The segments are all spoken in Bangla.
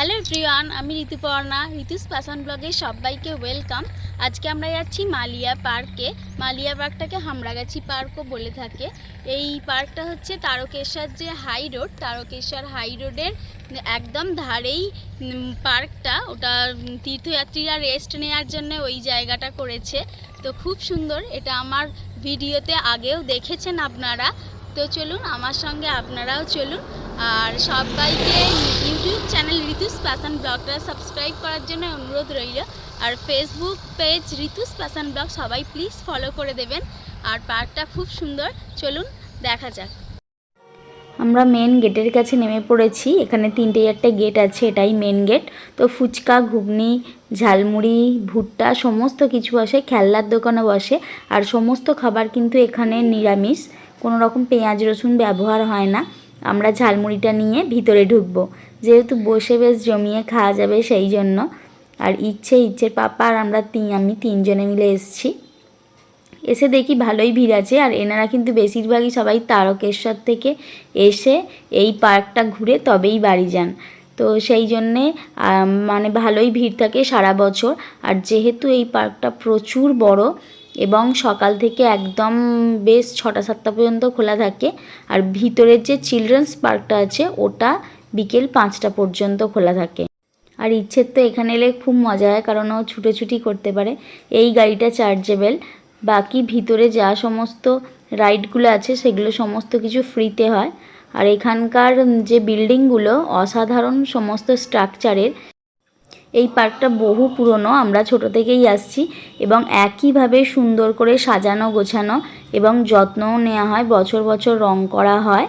হ্যালো এভরিওয়ান, আমি ঋতুপর্ণা, ঋতুস প্যাশন ব্লগে সবাইকে ওয়েলকাম। আজকে আমরা যাচ্ছি মালিয়া পার্কে। মালিয়া পার্কটাকে হামড়াগাছি পার্কও বলে থাকে। এই পার্কটা হচ্ছে তারকেশ্বর যে হাই রোড, তারকেশ্বর হাই রোডের একদম ধারেই পার্কটা। ওটা তীর্থযাত্রীরা রেস্ট নেওয়ার জন্য ওই জায়গাটা করেছে। তো খুব সুন্দর, এটা আমার ভিডিওতে আগেও দেখেছেন আপনারা। তো চলুন, আমার সঙ্গে আপনারাও চলুন। আর সবাইকে ইউটিউব চ্যানেল ঋতুস প্যাশন ব্লগটা সাবস্ক্রাইব করার জন্য অনুরোধ রইল। আর Facebook page Ritu's passion blog সবাই প্লিজ ফলো করে দেবেন। আর পার্কটা খুব সুন্দর। চলুন, দেখা যাক। আমরা মেন গেটের কাছে নেমে পড়েছি। এখানে তিনটে চারটে গেট আছে, এটাই মেন গেট তো ফুচকা, ঘুগনি, ঝালমুড়ি, ভুট্টা, সমস্ত কিছু বসে খেলনার দোকানে বসে। আর সমস্ত খাবার কিন্তু এখানে নিরামিষ। কোনো রকম পেঁয়াজ, রসুন ব্যবহার হয় না। আমরা ঝালমুড়িটা নিয়ে ভিতরে ঢুকবো। যেহেতু বসে বেশ জমিয়ে খাওয়া যাবে সেই জন্য। আর ইচ্ছে ইচ্ছের পাপা আর আমরা তিন, আমি তিনজনে মিলে এসছি। এসে দেখি ভালোই ভিড় আছে আর এনারা কিন্তু বেশিরভাগই সবাই তারকেশ্বর থেকে এসে এই পার্কটা ঘুরে তবেই বাড়ি যান। তো সেই জন্যে মানে ভালোই ভিড় থাকে সারা বছর। আর যেহেতু এই পার্কটা প্রচুর বড় এবং সকাল থেকে একদম বেশ ছটা সাতটা পর্যন্ত খোলা থাকে। আর ভিতরের যে চিলড্রেন্স পার্কটা আছে, ওটা বিকেল পাঁচটা পর্যন্ত খোলা থাকে। আর ইচ্ছের তো এখানে এলে খুব মজা হয়, কারণ ও ছুটোছুটি করতে পারে। এই গাড়িটা চার্জেবেল। বাকি ভিতরে যা সমস্ত রাইডগুলো আছে, সেগুলো সমস্ত কিছু ফ্রিতে হয়। আর এখানকার যে বিল্ডিংগুলো, অসাধারণ সমস্ত স্ট্রাকচারের। এই পার্কটা বহু পুরনো, আমরা ছোট থেকেই আসছি এবং একইভাবে সুন্দর করে সাজানো, গোছানো এবং যত্নও নেওয়া হয়, বছর বছর রং করা হয়।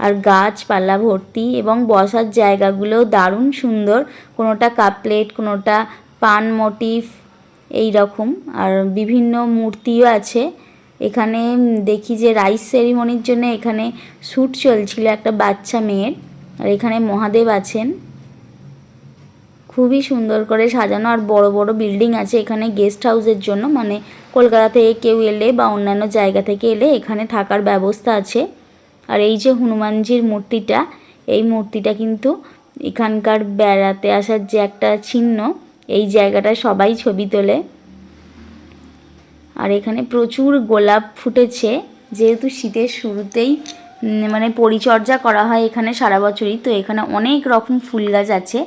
আর গাছপালা ভর্তি এবং বসার জায়গাগুলো দারুণ সুন্দর, কোনোটা কাপলেট কোনোটা পান মোটিভ এই রকম। আর বিভিন্ন মূর্তিও আছে। এখানে দেখি যে রাইস সেরিমনির জন্য এখানে শ্যুট চলছিল একটা বাচ্চা মেয়ের। আর এখানে মহাদেব আছেন। খুবই সুন্দর করে সাজানো আর বড় বড় বিল্ডিং আছে এখানে গেস্ট হাউসের জন্য। মানে কলকাতা থেকে কেউ এলে বা অন্যান্য জায়গা থেকে এলে এখানে থাকার ব্যবস্থা আছে। আর এই যে হনুমানজির মূর্তিটা, এই মূর্তিটা কিন্তু এখানকার বেড়াতে আসার যে একটা চিহ্ন, এই জায়গাটা সবাই ছবি তোলে। আর এখানে প্রচুর গোলাপ ফুটেছে। যেহেতু শীতের শুরুতেই মানে পরিচর্যা করা হয় এখানে সারা বছরই, তো এখানে অনেক রকম ফুল গাছ আছে।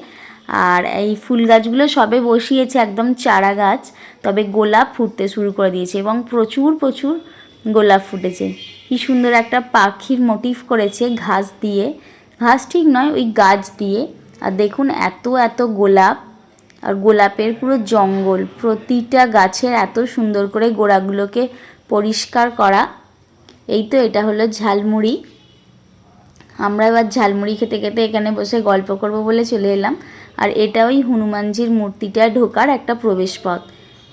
আর এই ফুল গাছগুলো সবে বসিয়েছে একদম চারা গাছ, তবে গোলাপ ফুটতে শুরু করে দিয়েছে এবং প্রচুর প্রচুর গোলাপ ফুটেছে। কি সুন্দর একটা পাখির মোটিভ করেছে ঘাস দিয়ে। ঘাস ঠিক নয়, ওই গাছ দিয়ে। আর দেখুন এত এত গোলাপ। আর গোলাপের পুরো জঙ্গল, প্রতিটা গাছের এত সুন্দর করে গোড়াগুলোকে পরিষ্কার করা। এই তো এটা হলো ঝালমুড়ি। আমরা এবার ঝালমুড়ি খেতে খেতে এখানে বসে গল্প করব বলে চলে এলাম। আর এটা ওই হনুমানজির মূর্তিটা ঢোকার একটা প্রবেশপথ।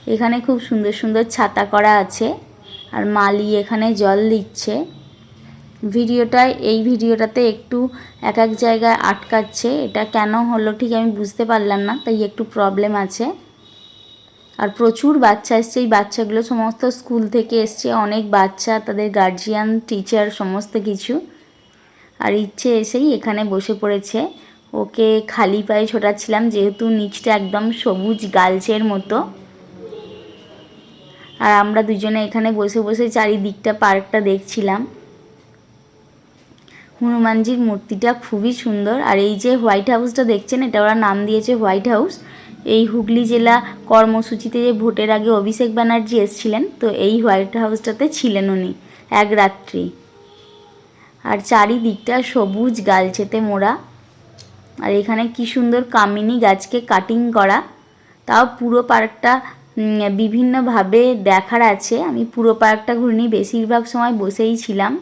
এখানে খুব সুন্দর সুন্দর ছাতা করা আছে আর মালি এখানে জল দিচ্ছে। ভিডিওটায়, এই ভিডিওটাতে একটু এক এক জায়গায় আটকাচ্ছে। এটা কেন হলো ঠিক আমি বুঝতে পারলাম না, তাই একটু প্রবলেম আছে। আর প্রচুর বাচ্চা এসছে। এই বাচ্চাগুলো সমস্ত স্কুল থেকে এসছে। অনেক বাচ্চা, তাদের গার্জিয়ান টিচার সমস্ত কিছু। আর ইচ্ছে এসেই এখানে বসে পড়েছে। ওকে খালি পায়ে ছোটাচ্ছিলাম, যেহেতু নিচটা একদম সবুজ গালচের মতো। আর আমরা দুজনে এখানে বসে বসে চারিদিকটা পার্কটা দেখছিলাম। হনুমানজির মূর্তিটা খুবই সুন্দর। আর এই যে হোয়াইট হাউসটা দেখছেন, এটা ওরা নাম দিয়েছে হোয়াইট হাউস। এই হুগলি জেলা কর্মসূচিতে যে ভোটের আগে অভিষেক ব্যানার্জি এসেছিলেন, তো এই হোয়াইট হাউসটাতে ছিলেন উনি এক রাত্রি। আর চারিদিকটা সবুজ গালছেতে মোড়া। আর এখানে কি সুন্দর কামিনী গাছকে কাটিং করা। তাও পুরো পার্কটা বিভিন্নভাবে দেখার আছে। আমি পুরো পার্কটা ঘুরিনি, বেশিরভাগ সময় বসেই ছিলাম।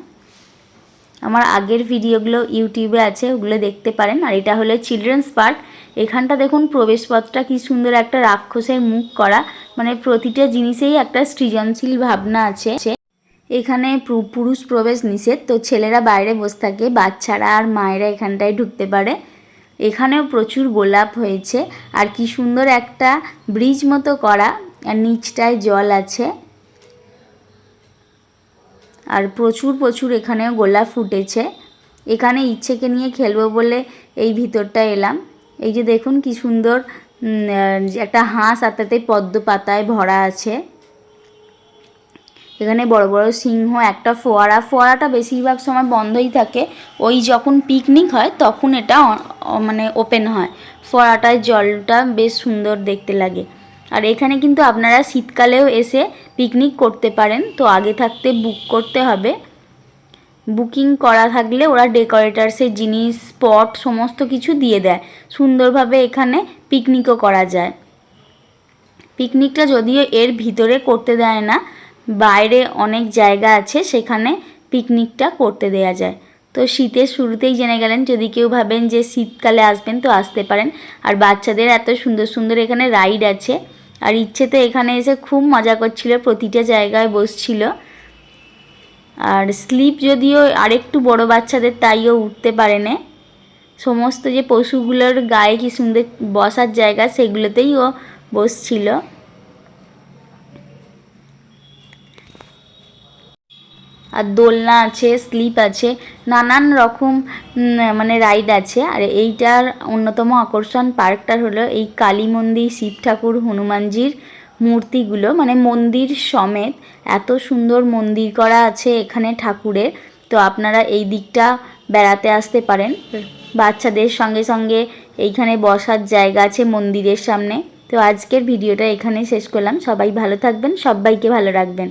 আমার আগের ভিডিওগুলো ইউটিউবে আছে, ওগুলো দেখতে পারেন। আর এটা হলো চিলড্রেন্স পার্ক এখানটা দেখুন, প্রবেশপথটা কি সুন্দর একটা রাক্ষসের মুখ করা। মানে প্রতিটা জিনিসেই একটা সৃজনশীল ভাবনা আছে। এখানে পুরুষ প্রবেশ নিষেধ। তো ছেলেরা বাইরে বসে থাকে, বাচ্চারা আর মায়েরা এখানটায় ঢুকতে পারে। এখানেও প্রচুর গোলাপ হয়েছে। আর কি সুন্দর একটা ব্রিজ মতো করা, আর নিচটায় জল আছে। আর প্রচুর প্রচুর এখানেও গোলাপ ফুটেছে। এখানে ইচ্ছেকে নিয়ে খেলব বলে এই ভিতরটা এলাম। এই যে দেখুন কি সুন্দর একটা হাঁস আর তাতে পদ্ম পাতায় ভরা আছে। এখানে বড় বড় সিংহ, একটা ফোয়ারা। ফোয়ারাটা বেশিরভাগ সময় বন্ধই থাকে। ওই যখন পিকনিক হয়, তখন এটা মানে ওপেন হয়। ফোয়ারাটায় জলটা বেশ সুন্দর দেখতে লাগে। আর এখানে কিন্তু আপনারা শীতকালেও এসে পিকনিক করতে পারেন। তো আগে থাকতে বুক করতে হবে। বুকিং করা থাকলে ওরা ডেকোরেটার্সের জিনিস স্পট সমস্ত কিছু দিয়ে দেয়। সুন্দরভাবে এখানে পিকনিকও করা যায়। পিকনিকটা যদিও এর ভিতরে করতে দেয় না বাইরে অনেক জায়গা আছে, সেখানে পিকনিকটা করতে দেয়া যায়। তো শীতের শুরুতেই জেনে গেলেন, যদি কেউ ভাবেন যে শীতকালে আসবেন তো আসতে পারেন। আর বাচ্চাদের এত সুন্দর সুন্দর এখানে রাইড আছে। আর ইচ্ছে তো এখানে এসে খুব মজা করছিল, প্রতিটা জায়গায় বসছিল। আর স্লিপ যদিও আরেকটু বড় বাচ্চাদের, তাইও উঠতে পারে না সমস্ত যে পশুগুলোর গায়ে কি সুন্দর বসার জায়গা, সেগুলোতেই ও বসছিল। আর দোলনা আছে, স্লিপ আছে, নানান রকম মানে রাইড আছে। আর এইটার অন্যতম আকর্ষণ পার্কটার হলো এই কালী মন্দির, শিব ঠাকুর, হনুমানজির মূর্তিগুলো। মানে মন্দির সমেত এত সুন্দর মন্দির করা আছে এখানে ঠাকুরের। তো আপনারা এই দিকটা বেড়াতে আসতে পারেন। বাচ্চাদের সঙ্গে সঙ্গে এইখানে বসার জায়গা আছে মন্দিরের সামনে। তো আজকের ভিডিওটা এখানে শেষ করলাম। সবাই ভালো থাকবেন, সবাইকে ভালো রাখবেন।